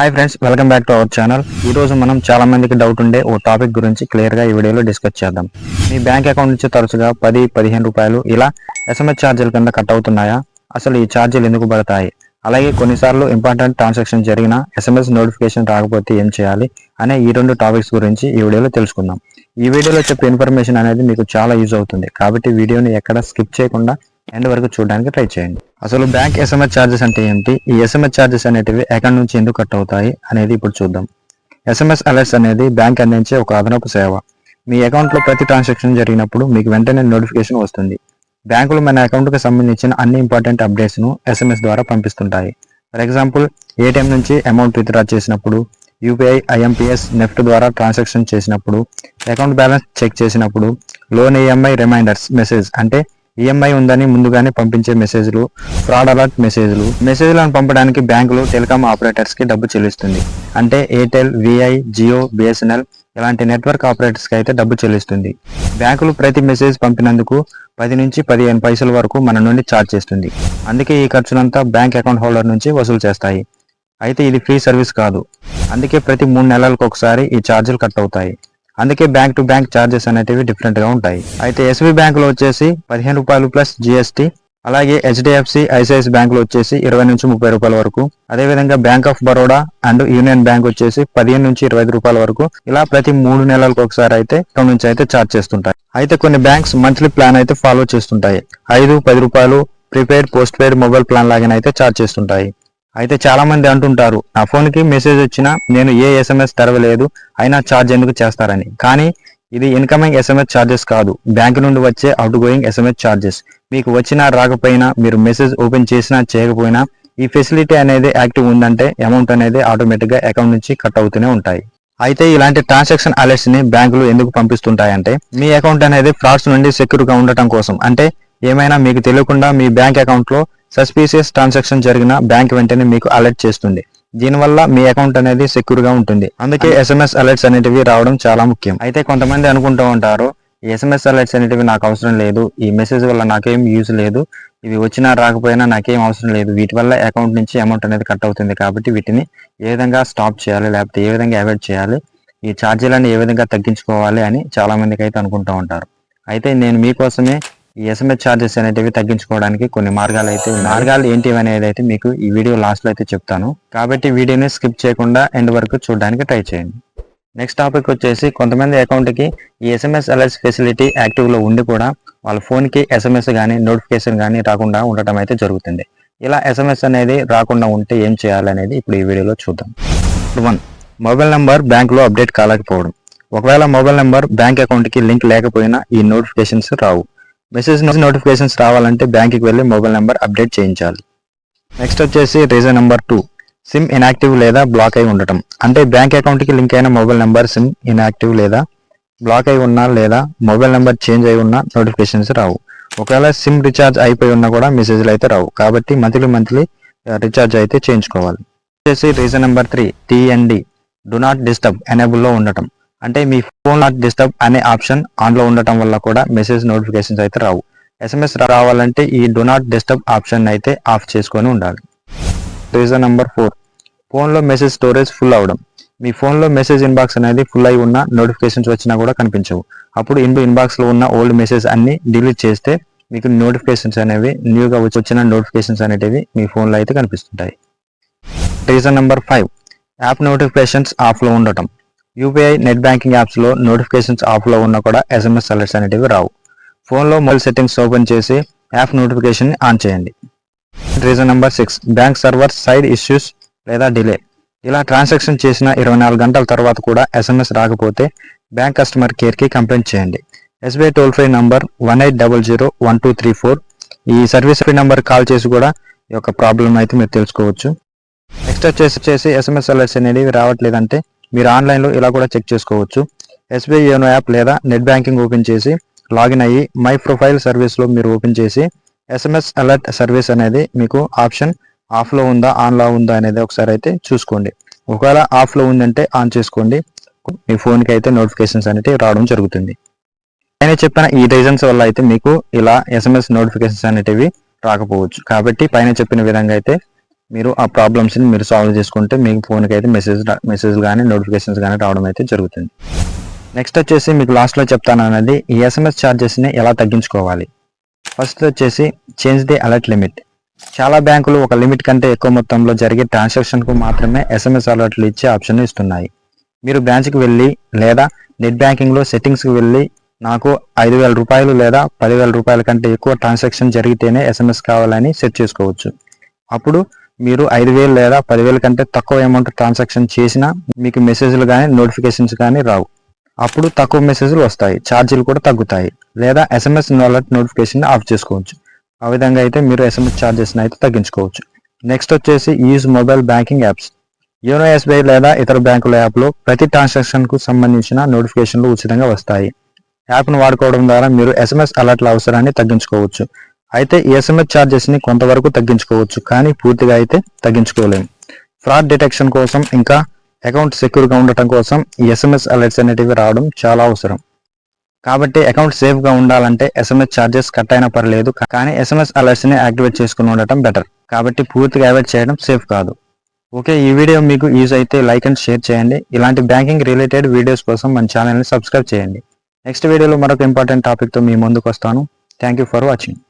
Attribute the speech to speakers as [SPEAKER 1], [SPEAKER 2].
[SPEAKER 1] Hi friends welcome back to our channel ఈ రోజు మనం చాలా మందికి డౌట్ ఉండే ఓ టాపిక్ గురించి క్లియర్గా ఈ వీడియోలో డిస్కస్ చేద్దాం. మీ బ్యాంక్ అకౌంట్ నుంచి తరచుగా పది పదిహేను రూపాయలు ఇలా ఎస్ఎంఎస్ ఛార్జీల కింద కట్ అవుతున్నాయా? అసలు ఈ ఛార్జీలు ఎందుకు పడతాయి? అలాగే కొన్నిసార్లు ఇంపార్టెంట్ ట్రాన్సాక్షన్ జరిగిన ఎస్ఎంఎస్ నోటిఫికేషన్ రాకపోతే ఏం చేయాలి? అనే ఈ రెండు టాపిక్స్ గురించి ఈ వీడియోలో తెలుసుకుందాం. ఈ వీడియోలో చెప్పే ఇన్ఫర్మేషన్ అనేది మీకు చాలా యూజ్ అవుతుంది. కాబట్టి వీడియోని ఎక్కడ స్కిప్ చేయకుండా ఎండ్ వరకు చూడడానికి ట్రై చేయండి. అసలు బ్యాంక్ ఎస్ఎంఎస్ ఛార్జెస్ అంటే ఏంటి? ఈ ఎస్ఎంఎస్ ఛార్జెస్ అనేటివి అకౌంట్ నుంచి ఎందుకు కట్ అవుతాయి అనేది ఇప్పుడు చూద్దాం. ఎస్ఎంఎస్ అలర్ట్స్ అనేది బ్యాంక్ అందించే ఒక అదనపు సేవ. మీ అకౌంట్లో ప్రతి ట్రాన్సాక్షన్ జరిగినప్పుడు మీకు వెంటనే నోటిఫికేషన్ వస్తుంది. బ్యాంకులు మన అకౌంట్కి సంబంధించిన అన్ని ఇంపార్టెంట్ అప్డేట్స్ను ఎస్ఎంఎస్ ద్వారా పంపిస్తుంటాయి. ఫర్ ఎగ్జాంపుల్ ఏటీఎం నుంచి అమౌంట్ విత్డ్రా చేసినప్పుడు యూపీఐ ఐఎంపీఎస్ నెఫ్ట్ ద్వారా ట్రాన్సాక్షన్ చేసినప్పుడు అకౌంట్ బ్యాలెన్స్ చెక్ చేసినప్పుడు లోన్ ఈఎంఐ రిమైండర్స్ మెసేజ్ అంటే ఈఎంఐ ఉందని ముందుగానే పంపించే మెసేజ్లు ఫ్రాడ్ అలర్ట్ మెసేజ్లు మెసేజ్లను పంపడానికి బ్యాంకులు టెలికాం ఆపరేటర్స్కి డబ్బు చెల్లిస్తుంది. అంటే ఎయిర్టెల్ విఐ జియో బిఎస్ఎన్ఎల్ ఇలాంటి నెట్వర్క్ ఆపరేటర్స్కి అయితే డబ్బు చెల్లిస్తుంది. బ్యాంకులు ప్రతి మెసేజ్ పంపినందుకు పది నుంచి పదిహేను పైసల వరకు మన నుండి ఛార్జ్ చేస్తుంది. అందుకే ఈ ఖర్చులంతా బ్యాంక్ అకౌంట్ హోల్డర్ నుంచి వసూలు చేస్తాయి. అయితే ఇది ఫ్రీ సర్వీస్ కాదు. అందుకే ప్రతి మూడు నెలలకు ఒకసారి ఈ ఛార్జీలు కట్ అవుతాయి. అందుకే బ్యాంక్ టు బ్యాంక్ ఛార్జెస్ అనేటివి డిఫరెంట్గా ఉంటాయి. అయితే ఎస్బీ బ్యాంకులో వచ్చేసి పదిహేను రూపాయలు ప్లస్ జిఎస్టీ అలాగే హెచ్డిఎఫ్సి ఐసిఐసి బ్యాంకులు వచ్చేసి ఇరవై నుంచి ముప్పై రూపాయల వరకు. అదేవిధంగా Bank of Baroda and Union Bank వచ్చేసి పదిహేను నుంచి ఇరవై ఐదు రూపాయల వరకు. ఇలా ప్రతి మూడు నెలలకు ఒకసారి అయితే ఇక్కడ నుంచి అయితే ఛార్జ్ చేస్తుంటాయి. అయితే కొన్ని బ్యాంక్స్ మంత్లీ ప్లాన్ అయితే ఫాలో చేస్తుంటాయి. ఐదు పది రూపాయలు prepaid post paid mobile plan లాగానే అయితే ఛార్జ్ చేస్తుంటాయి. అయితే చాలా మంది అంటుంటారు నా ఫోన్కి మెసేజ్ వచ్చినా నేను ఏ ఎస్ఎంఎస్ తెరవలేదు అయినా ఛార్జ్ ఎందుకు చేస్తారని. కానీ ఇది ఇన్కమింగ్ ఎస్ఎంఎస్ ఛార్జెస్ కాదు. బ్యాంక్ నుండి వచ్చే అవుట్ గోయింగ్ ఎస్ఎంఎస్ ఛార్జెస్. మీకు వచ్చినా రాకపోయినా మీరు మెసేజ్ ఓపెన్ చేసినా చేయకపోయినా ఈ ఫెసిలిటీ అనేది యాక్టివ్ ఉందంటే అమౌంట్ అనేది ఆటోమేటిక్గా అకౌంట్ నుంచి కట్ అవుతూనే ఉంటాయి. అయితే ఇలాంటి ట్రాన్సాక్షన్ అలర్ట్స్ని బ్యాంకులు ఎందుకు పంపిస్తుంటాయంటే మీ అకౌంట్ అనేది ఫ్రాడ్స్ నుండి సెక్యూర్గా ఉండటం కోసం. అంటే ఏమైనా మీకు తెలియకుండా మీ బ్యాంక్ అకౌంట్లో సస్పీషియస్ ట్రాన్సాక్షన్ జరిగిన బ్యాంక్ వెంటనే మీకు అలర్ట్ చేస్తుంది. దీనివల్ల మీ అకౌంట్ అనేది సెక్యూర్గా ఉంటుంది. అందుకే ఎస్ఎంఎస్ అలర్ట్స్ అనేటివి రావడం చాలా ముఖ్యం. అయితే కొంతమంది అనుకుంటూ ఉంటారు ఎస్ఎంఎస్ అలర్ట్స్ అనేటివి నాకు అవసరం లేదు ఈ మెసేజ్ వల్ల నాకేం యూజ్ లేదు ఇవి వచ్చినా రాకపోయినా నాకేం అవసరం లేదు వీటి వల్ల అకౌంట్ నుంచి అమౌంట్ అనేది కట్ అవుతుంది కాబట్టి వీటిని ఏ విధంగా స్టాప్ చేయాలి లేకపోతే ఏ విధంగా అవాయిడ్ చేయాలి ఈ ఛార్జీలను ఏ విధంగా తగ్గించుకోవాలి అని చాలా మందికి అయితే అనుకుంటూ ఉంటారు. అయితే నేను మీకోసమే ఈ ఎస్ఎంఎస్ ఛార్జెస్ అనేటివి తగ్గించుకోవడానికి కొన్ని మార్గాలు అయితే మార్గాలు ఏంటివి అనేది అయితే మీకు ఈ వీడియో లాస్ట్లో అయితే చెప్తాను. కాబట్టి వీడియోని స్కిప్ చేయకుండా ఎండ్ వరకు చూడడానికి ట్రై చేయండి. నెక్స్ట్ టాపిక్ వచ్చేసి కొంతమంది అకౌంట్కి ఈ ఎస్ఎంఎస్ అలర్ట్స్ ఫెసిలిటీ యాక్టివ్లో ఉండి కూడా వాళ్ళ ఫోన్కి ఎస్ఎంఎస్ కానీ నోటిఫికేషన్ కానీ రాకుండా ఉండటం అయితే జరుగుతుంది. ఇలా ఎస్ఎంఎస్ అనేది రాకుండా ఉంటే ఏం చేయాలి అనేది ఇప్పుడు ఈ వీడియోలో చూద్దాం. వన్ మొబైల్ నెంబర్ బ్యాంక్లో అప్డేట్ కాలేకపోవడం. ఒకవేళ మొబైల్ నెంబర్ బ్యాంక్ అకౌంట్కి లింక్ లేకపోయినా ఈ నోటిఫికేషన్స్ రావు. మెసేజ్ నోటిఫికేషన్స్ రావాలంటే బ్యాంక్కి వెళ్ళి మొబైల్ నెంబర్ అప్డేట్ చేయించాలి. నెక్స్ట్ వచ్చేసి reason number two SIM inactive లేదా బ్లాక్ అయి ఉండటం. అంటే బ్యాంక్ అకౌంట్కి లింక్ అయిన మొబైల్ నెంబర్ సిమ్ ఇన్యాక్టివ్ లేదా బ్లాక్ అయి ఉన్నా లేదా మొబైల్ నెంబర్ చేంజ్ అయి ఉన్నా నోటిఫికేషన్స్ రావు. ఒకవేళ సిమ్ రీఛార్జ్ అయిపోయి ఉన్నా కూడా మెసేజ్లు అయితే రావు. కాబట్టి మంత్లీ మంత్లీ రీఛార్జ్ అయితే చేయించుకోవాలి. వచ్చేసి reason number three DND do not disturb ఎనేబుల్లో ఉండటం. అంటే మీ ఫోన్ నాట్ డిస్టర్బ్ అనే ఆప్షన్ ఆన్లో ఉండటం వల్ల కూడా మెసేజ్ నోటిఫికేషన్స్ అయితే రావు. ఎస్ఎంఎస్ రావాలంటే ఈ డో నాట్ డిస్టర్బ్ ఆప్షన్ అయితే ఆఫ్ చేసుకొని ఉండాలి. రీజన్ నెంబర్ ఫోర్ ఫోన్లో మెసేజ్ స్టోరేజ్ ఫుల్ అవడం. మీ ఫోన్లో మెసేజ్ ఇన్బాక్స్ అనేది ఫుల్ అయి ఉన్న నోటిఫికేషన్స్ వచ్చినా కూడా కనిపించవు. అప్పుడు ఇన్ ఇన్బాక్స్లో ఉన్న ఓల్డ్ మెసేజ్ అన్ని డిలీట్ చేస్తే మీకు నోటిఫికేషన్స్ అనేవి న్యూగా వచ్చి వచ్చిన నోటిఫికేషన్స్ అనేటివి మీ ఫోన్లో అయితే కనిపిస్తుంటాయి. Reason number five app notifications ఆఫ్లో ఉండటం. యూపీఐ నెట్ బ్యాంకింగ్ యాప్స్లో నోటిఫికేషన్స్ ఆఫ్లో ఉన్నా కూడా ఎస్ఎంఎస్ అలర్ట్స్ అనేటివి రావు. ఫోన్లో మొబైల్ సెట్టింగ్స్ ఓపెన్ చేసి యాప్ నోటిఫికేషన్ ఆన్ చేయండి. Reason number six bank server side issues లేదా డిలే. ఇలా ట్రాన్సాక్షన్ చేసిన ఇరవై నాలుగు గంటల తర్వాత కూడా ఎస్ఎంఎస్ రాకపోతే బ్యాంక్ కస్టమర్ కేర్కి కంప్లైంట్ చేయండి. SBI toll free number one eight double zero one two three four. ఈ సర్వీస్ ఫ్రీ నెంబర్ కాల్ చేసి కూడా ఈ యొక్క ప్రాబ్లం అయితే మీరు తెలుసుకోవచ్చు. నెక్స్ట్ వచ్చేసి చేసి ఎస్ఎంఎస్ అలర్ట్స్ అనేవి రావట్లేదంటే మీరు ఆన్లైన్లో ఇలా కూడా చెక్ చేసుకోవచ్చు. ఎస్బీఐ యోనో యాప్ లేదా నెట్ బ్యాంకింగ్ ఓపెన్ చేసి లాగిన్ అయ్యి మై ప్రొఫైల్ సర్వీస్లో మీరు ఓపెన్ చేసి ఎస్ఎంఎస్ అలర్ట్ సర్వీస్ అనేది మీకు ఆప్షన్ ఆఫ్లో ఉందా ఆన్లో ఉందా అనేది ఒకసారి అయితే చూసుకోండి. ఒకవేళ ఆఫ్లో ఉందంటే ఆన్ చేసుకోండి. మీ ఫోన్కి అయితే నోటిఫికేషన్స్ అనేవి రావడం జరుగుతుంది. నేను చెప్పిన ఈ రీజన్స్ వల్ల అయితే మీకు ఇలా ఎస్ఎంఎస్ నోటిఫికేషన్స్ అనేటివి రాకపోవచ్చు. కాబట్టి పైన చెప్పిన విధంగా అయితే మీరు ఆ ప్రాబ్లమ్స్ని మీరు సాల్వ్ చేసుకుంటే మీకు ఫోన్కి అయితే మెసేజ్ మెసేజ్ కానీ నోటిఫికేషన్స్ కానీ రావడం అయితే జరుగుతుంది. నెక్స్ట్ వచ్చేసి మీకు లాస్ట్లో చెప్తాను అనేది ఈ ఎస్ఎంఎస్ ఛార్జెస్ని ఎలా తగ్గించుకోవాలి? ఫస్ట్ వచ్చేసి చేంజ్ ది అలర్ట్ లిమిట్ చాలా బ్యాంకులు ఒక లిమిట్ కంటే ఎక్కువ మొత్తంలో జరిగే ట్రాన్సాక్షన్కు మాత్రమే ఎస్ఎంఎస్ అలర్ట్లు ఇచ్చే ఆప్షన్ ఇస్తున్నాయి. మీరు బ్రాంచ్కి వెళ్ళి లేదా నెట్ బ్యాంకింగ్లో సెట్టింగ్స్కి వెళ్ళి నాకు ఐదు వేల రూపాయలు లేదా పదివేల రూపాయల కంటే ఎక్కువ ట్రాన్సాక్షన్ జరిగితేనే ఎస్ఎంఎస్ కావాలని సెట్ చేసుకోవచ్చు. అప్పుడు మీరు ఐదు వేలు లేదా పదివేల కంటే తక్కువ అమౌంట్ ట్రాన్సాక్షన్ చేసినా మీకు మెసేజ్లు కానీ నోటిఫికేషన్స్ కానీ రావు. అప్పుడు తక్కువ మెసేజ్లు వస్తాయి. ఛార్జీలు కూడా తగ్గుతాయి. లేదా ఎస్ఎంఎస్ నాలెట్ నోటిఫికేషన్ ఆఫ్ చేసుకోవచ్చు. ఆ విధంగా అయితే మీరు ఎస్ఎంఎస్ ఛార్జెస్ని అయితే తగ్గించుకోవచ్చు. నెక్స్ట్ వచ్చేసి use mobile banking apps YONO SBI లేదా ఇతర బ్యాంకుల యాప్లో ప్రతి ట్రాన్సాక్షన్కు సంబంధించిన నోటిఫికేషన్లు ఉచితంగా వస్తాయి. యాప్ను వాడుకోవడం ద్వారా మీరు ఎస్ఎంఎస్ అలర్ట్ల అవసరాన్ని తగ్గించుకోవచ్చు. అయితే ఎస్ఎంఎస్ ఛార్జెస్ని కొంతవరకు తగ్గించుకోవచ్చు కానీ పూర్తిగా అయితే తగ్గించుకోలేము. ఫ్రాడ్ డిటెక్షన్ కోసం ఇంకా అకౌంట్ సెక్యూర్గా ఉండటం కోసం ఈ ఎస్ఎంఎస్ అలర్ట్స్ అనేటివి రావడం చాలా అవసరం. కాబట్టి అకౌంట్ సేఫ్గా ఉండాలంటే ఎస్ఎంఎస్ ఛార్జెస్ కట్ అయినా పర్లేదు కానీ ఎస్ఎంఎస్ అలర్ట్స్ని యాక్టివేట్ చేసుకుని ఉండటం బెటర్ కాబట్టి పూర్తిగా అవాయిడ్ చేయడం సేఫ్ కాదు. ఓకే ఈ వీడియో మీకు యూజ్ అయితే లైక్ అండ్ షేర్ చేయండి. ఇలాంటి బ్యాంకింగ్ రిలేటెడ్ వీడియోస్ కోసం మన ఛానల్ని సబ్స్క్రైబ్ చేయండి. నెక్స్ట్ వీడియోలో మరొక ఇంపార్టెంట్ టాపిక్తో మీ ముందుకు వస్తాను. Thank you for watching